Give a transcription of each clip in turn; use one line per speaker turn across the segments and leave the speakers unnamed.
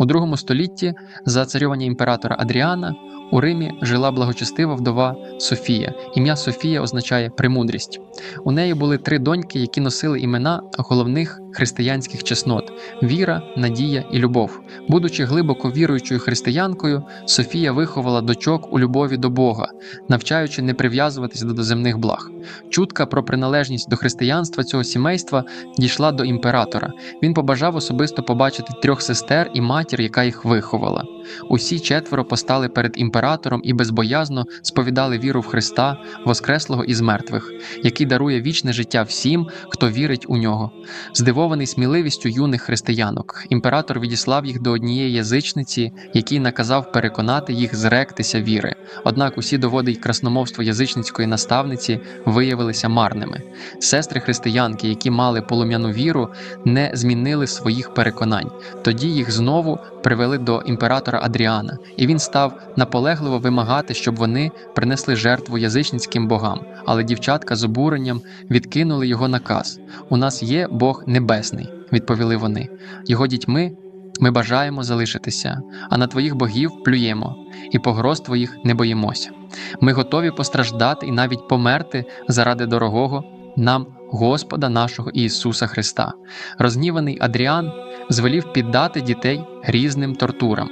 У другому столітті за царювання імператора Адріана у Римі жила благочестива вдова Софія. Ім'я Софія означає премудрість. У неї були три доньки, які носили імена головних християнських чеснот: віра, надія і любов. Будучи глибоко віруючою християнкою, Софія виховала дочок у любові до Бога, навчаючи не прив'язуватись до земних благ. Чутка про приналежність до християнства цього сімейства дійшла до імператора. Він побажав особисто побачити трьох сестер і матір, яка їх виховала. Усі четверо постали перед імператором і безбоязно сповідали віру в Христа, Воскреслого із мертвих, який дарує вічне життя всім, хто вірить у нього. Здивований сміливістю юних християнок, імператор відіслав їх до однієї язичниці, який наказав переконати їх зректися віри. Однак усі доводи й красномовство язичницької наставниці виявилися марними. Сестри християнки, які мали полум'яну віру, не змінили своїх переконань. Тоді їх знову привели до імператора Адріана, і він став наполегливо вимагати, щоб вони принесли жертву язичницьким богам. Але дівчатка з обуренням відкинули його наказ. У нас є Бог небесний, відповіли вони. Його дітьми ми бажаємо залишитися, а на твоїх богів плюємо, і погроз твоїх не боїмося. Ми готові постраждати і навіть померти заради дорогого нам Господа нашого Ісуса Христа. Розгніваний Адріан звелів піддати дітей грізним тортурам.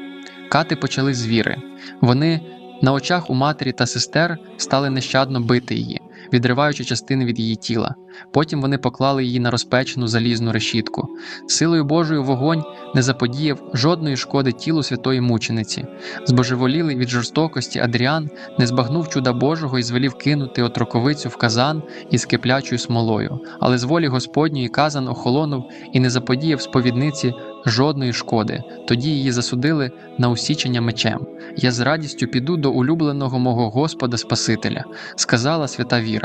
Кати почали з віри. Вони на очах у матері та сестер стали нещадно бити її, відриваючи частини від її тіла. Потім вони поклали її на розпечену залізну решітку. Силою Божою вогонь не заподіяв жодної шкоди тілу святої мучениці. Збожеволілий від жорстокості Адріан не збагнув чуда Божого і звелів кинути отроковицю в казан із киплячою смолою. Але з волі Господньої казан охолонув і не заподіяв сповідниці жодної шкоди. Тоді її засудили на усічення мечем. Я з радістю піду до улюбленого мого Господа Спасителя, сказала свята Віра.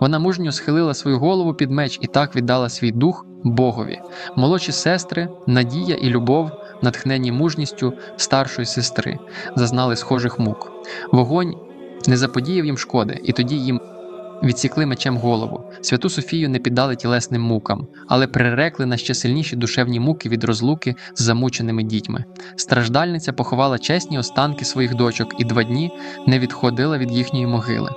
Вона мужньо схилила свою голову під меч і так віддала свій дух Богові. Молодші сестри, надія і любов, натхнені мужністю старшої сестри, зазнали схожих мук. Вогонь не заподіяв їм шкоди, і тоді їм відсікли мечем голову. Святу Софію не піддали тілесним мукам, але прирекли на ще сильніші душевні муки від розлуки з замученими дітьми. Страждальниця поховала чесні останки своїх дочок і два дні не відходила від їхньої могили.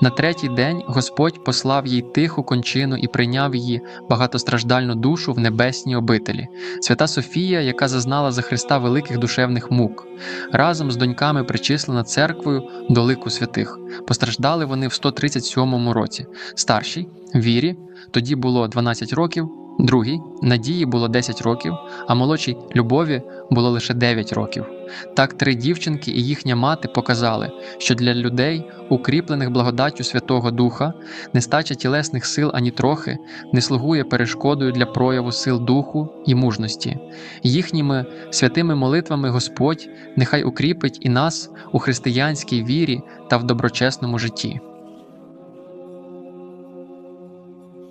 На третій день Господь послав їй тиху кончину і прийняв її багатостраждальну душу в небесній обителі. Свята Софія, яка зазнала за Христа великих душевних мук, разом з доньками причислена церквою до лику святих. Постраждали вони в 137 році. Старшій вірі тоді було 12 років. Другій Надії було 10 років, а молодшій Любові було лише 9 років. Так три дівчинки і їхня мати показали, що для людей, укріплених благодаттю Святого Духа, нестача тілесних сил ані трохи не слугує перешкодою для прояву сил духу і мужності. Їхніми святими молитвами Господь нехай укріпить і нас у християнській вірі та в доброчесному житті.